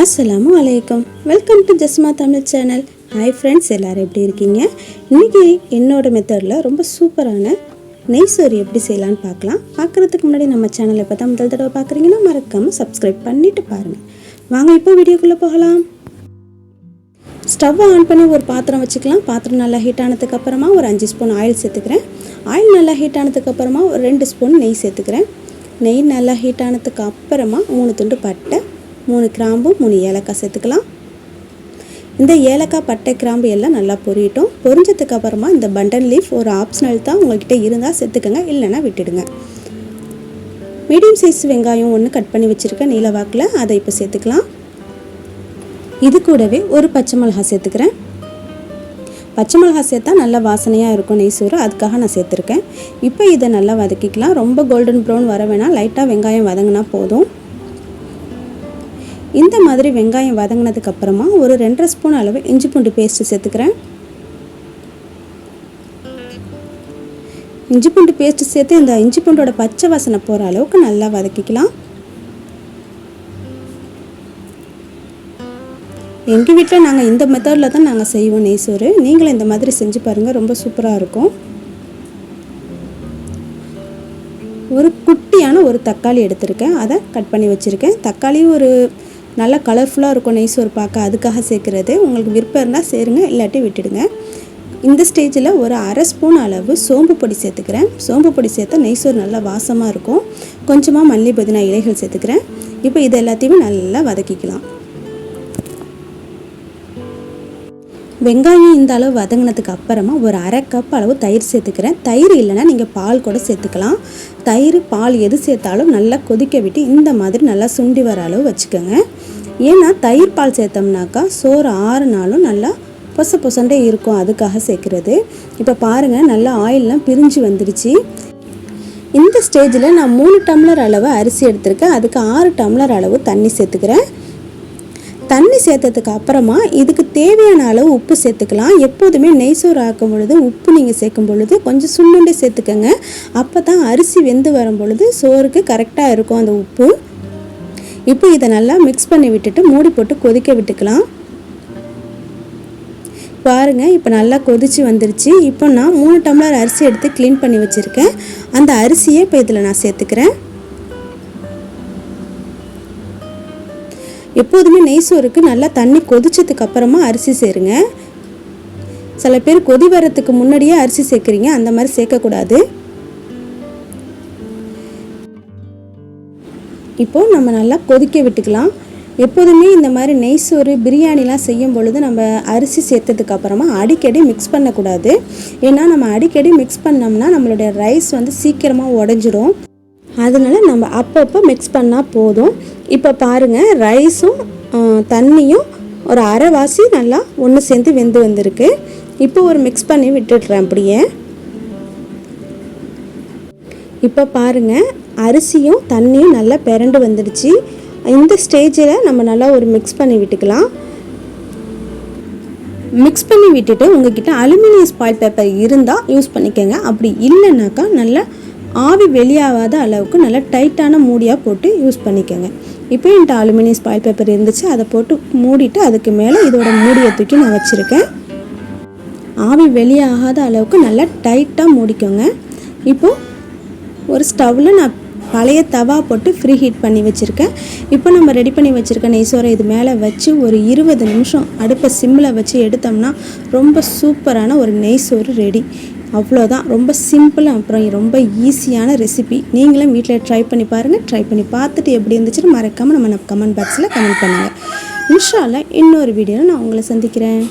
அஸ்ஸலாமு அலைக்கும். Welcome to Jasma Tamil channel. Hi friends எல்லோரும் எப்படி இருக்கீங்க? இன்றைக்கி என்னோட மெத்தடில் ரொம்ப சூப்பரான நெய் சோறு எப்படி செய்யலான்னு பார்க்கலாம். பார்க்குறதுக்கு முன்னாடி நம்ம சேனலை இப்போ தான் முதல் தடவை பார்க்குறீங்கன்னா மறக்காமல் சப்ஸ்கிரைப் பண்ணிவிட்டு பாருங்கள் வாங்க இப்போ வீடியோக்குள்ளே போகலாம். ஸ்டவ் ஆன் பண்ணி ஒரு பாத்திரம் வச்சுக்கலாம். பாத்திரம் நல்லா ஹீட் ஆனதுக்கப்புறமா ஒரு அஞ்சு ஸ்பூன் ஆயில் சேர்த்துக்கிறேன். ஆயில் நல்லா ஹீட் ஆனதுக்கப்புறமா ஒரு ரெண்டு ஸ்பூன் நெய் சேர்த்துக்கிறேன். நெய் நல்லா ஹீட் ஆனதுக்கு அப்புறமா மூணு துண்டு பட்டை மூணு கிராம்பு மூணு ஏலக்காய் சேர்த்துக்கலாம். இந்த ஏலக்காய் பட்டை கிராம்பு எல்லாம் நல்லா பொரியட்டும். பொரிஞ்சதுக்கு அப்புறமா இந்த பண்டன் லீஃப் ஒரு ஆப்ஷனல் தான் உங்கள்கிட்ட இருந்தால் சேர்த்துக்கோங்க இல்லைன்னா விட்டுடுங்க. மீடியம் சைஸ் வெங்காயம் ஒன்று கட் பண்ணி வச்சுருக்கேன் நீலவாக்கில் அதை இப்போ சேர்த்துக்கலாம். இது கூடவே ஒரு பச்சை மிளகா சேர்த்துக்கிறேன். பச்சை மிளகா சேர்த்தா நல்லா வாசனையாக இருக்கும் நெய் சோறு அதுக்காக நான் சேர்த்துருக்கேன். இப்போ இதை நல்லா வதக்கிக்கலாம். ரொம்ப கோல்டன் ப்ரௌன் வர வேணால் லைட்டாக வெங்காயம் வதங்கினா போதும். இந்த மாதிரி வெங்காயம் வதங்கினதுக்கு அப்புறமா ஒரு ரெண்டரை ஸ்பூன் அளவு இஞ்சி பூண்டு பேஸ்ட்டு சேர்த்துக்கிறேன். இஞ்சி பூண்டு பேஸ்ட்டு சேர்த்து இந்த இஞ்சி பூண்டோட பச்சை வாசனை போகிற அளவுக்கு நல்லா வதக்கிக்கலாம். எங்கள் வீட்டில் நாங்கள் இந்த மெத்தடில் தான் நாங்கள் செய்வோம் நெய் சோறு நீங்களும் இந்த மாதிரி செஞ்சு பாருங்கள் ரொம்ப சூப்பராக இருக்கும். ஒரு குட்டியான ஒரு தக்காளி எடுத்திருக்கேன். அதை கட் பண்ணி வச்சுருக்கேன். தக்காளி ஒரு நல்லா கலர்ஃபுல்லாக இருக்கும் நெய் சோறு பார்க்க அதுக்காக சேர்க்குறது. உங்களுக்கு விருப்பம் இருந்தால் சேருங்க இல்லாட்டி விட்டுடுங்க. இந்த ஸ்டேஜில் ஒரு அரை ஸ்பூன் அளவு சோம்பு பொடி சேர்த்துக்கிறேன். சோம்பு பொடி சேர்த்தா நெய் சோறு நல்லா வாசமாக இருக்கும். கொஞ்சமாக மல்லி புதினா இலைகள் சேர்த்துக்கிறேன். இப்போ இது எல்லாத்தையுமே நல்லா வதக்கிக்கலாம். வெங்காயம் இந்த அளவு வதங்கினதுக்கு அப்புறமா ஒரு அரை கப் அளவு தயிர் சேர்த்துக்கிறேன். தயிர் இல்லைன்னா நீங்கள் பால் கூட சேர்த்துக்கலாம். தயிர் பால் எது சேர்த்தாலும் நல்லா கொதிக்க விட்டு இந்த மாதிரி நல்லா சுண்டி வர அளவு வச்சுக்கோங்க. ஏன்னா தயிர் பால் சேர்த்தோம்னாக்கா சோறு ஆறுனாலும் நல்லா பொச பொசண்டே இருக்கும் அதுக்காக சேர்க்குறது. இப்போ பாருங்கள் நல்லா ஆயிலெலாம் பிரிஞ்சு வந்துடுச்சு. இந்த ஸ்டேஜில் நான் மூணு டம்ளர் அளவு அரிசி எடுத்திருக்கேன். அதுக்கு ஆறு டம்ளர் அளவு தண்ணி சேர்த்துக்கிறேன். தண்ணி சேர்த்ததுக்கு அப்புறமா இதுக்கு தேவையான அளவு உப்பு சேர்த்துக்கலாம். எப்போதுமே நெய் சோறு ஆக்கும் பொழுது உப்பு நீங்கள் சேர்க்கும் பொழுது கொஞ்சம் சுண்ணுண்டு சேர்த்துக்கோங்க. அப்போ தான் அரிசி வெந்து வரும் பொழுது சோறுக்கு கரெக்டாக இருக்கும் அந்த உப்பு. இப்போ இதை நல்லா மிக்ஸ் பண்ணி விட்டுட்டு மூடி போட்டு கொதிக்க விட்டுக்கலாம். பாருங்கள் இப்போ நல்லா கொதிச்சு வந்துருச்சு. இப்போ நான் மூணு டம்ளர் அரிசி எடுத்து க்ளீன் பண்ணி வச்சுருக்கேன். அந்த அரிசியை இப்போ இதில் நான் சேர்த்துக்கிறேன். எப்போதுமே நெய் சோறுக்கு நல்லா தண்ணி கொதிச்சதுக்கு அப்புறமா அரிசி சேருங்க. சில பேர் கொதி வரத்துக்கு முன்னாடியே அரிசி சேர்க்குறீங்க அந்த மாதிரி சேர்க்கக்கூடாது. இப்போது நம்ம நல்லா கொதிக்க விட்டுக்கலாம். எப்போதுமே இந்த மாதிரி நெய் சோறு பிரியாணிலாம் செய்யும் பொழுது நம்ம அரிசி சேர்த்ததுக்கு அப்புறமா அடிக்கடி மிக்ஸ் பண்ணக்கூடாது. ஏன்னா நம்ம அடிக்கடி மிக்ஸ் பண்ணோம்னா நம்மளுடைய ரைஸ் வந்து சீக்கிரமாக உடஞ்சிரும். அதனால நம்ம அப்பப்போ மிக்ஸ் பண்ணால் போதும். இப்போ பாருங்கள் ரைஸும் தண்ணியும் ஒரு அரைவாசி நல்லா ஒன்று சேர்ந்து வெந்து வந்திருக்கு. இப்போ ஒரு மிக்ஸ் பண்ணி விட்டுடுறேன் அப்படியே. இப்போ பாருங்கள் அரிசியும் தண்ணியும் நல்லா பிறண்டு வந்துடுச்சு. இந்த ஸ்டேஜில் நம்ம நல்லா ஒரு மிக்ஸ் பண்ணி விட்டுக்கலாம். மிக்ஸ் பண்ணி விட்டுட்டு உங்ககிட்ட அலுமினியம் ஸ்பாயில் பேப்பர் இருந்தால் யூஸ் பண்ணிக்கோங்க. அப்படி இல்லைனாக்கா நல்லா ஆவி வெளியாகாத அளவுக்கு நல்லா டைட்டான மூடியாக போட்டு யூஸ் பண்ணிக்கோங்க. இப்போ என்கிட்ட அலுமினியம் ஸ்பாயில் பேப்பர் இருந்துச்சு. அதை போட்டு மூடிட்டு அதுக்கு மேலே இதோட மூடியை தூக்கி நான் வச்சுருக்கேன். ஆவி வெளியாகாத அளவுக்கு நல்லா டைட்டாக மூடிக்கோங்க. இப்போது ஒரு ஸ்டவ்வில் நான் பழைய தவா போட்டு ஃப்ரீ ஹீட் பண்ணி வச்சுருக்கேன். இப்போ நம்ம ரெடி பண்ணி வச்சுருக்க நெய்சோரை இது மேலே வச்சு ஒரு இருபது நிமிஷம் அடுப்பை சிம்மில் வச்சு எடுத்தோம்னா ரொம்ப சூப்பரான ஒரு நெய்சோறு ரெடி அவ்வளோதான். ரொம்ப சிம்பிள் அப்புறம் ரொம்ப ஈஸியான ரெசிபி நீங்களும் வீட்டில் ட்ரை பண்ணி பாருங்கள் ட்ரை பண்ணி பார்த்துட்டு எப்படி இருந்துச்சுன்னு மறக்காமல் நம்ம கமெண்ட் பாக்ஸில் கமெண்ட் பண்ணுங்கள் இன்ஷால்லா இன்னொரு வீடியோவில் நான் உங்களை சந்திக்கிறேன்.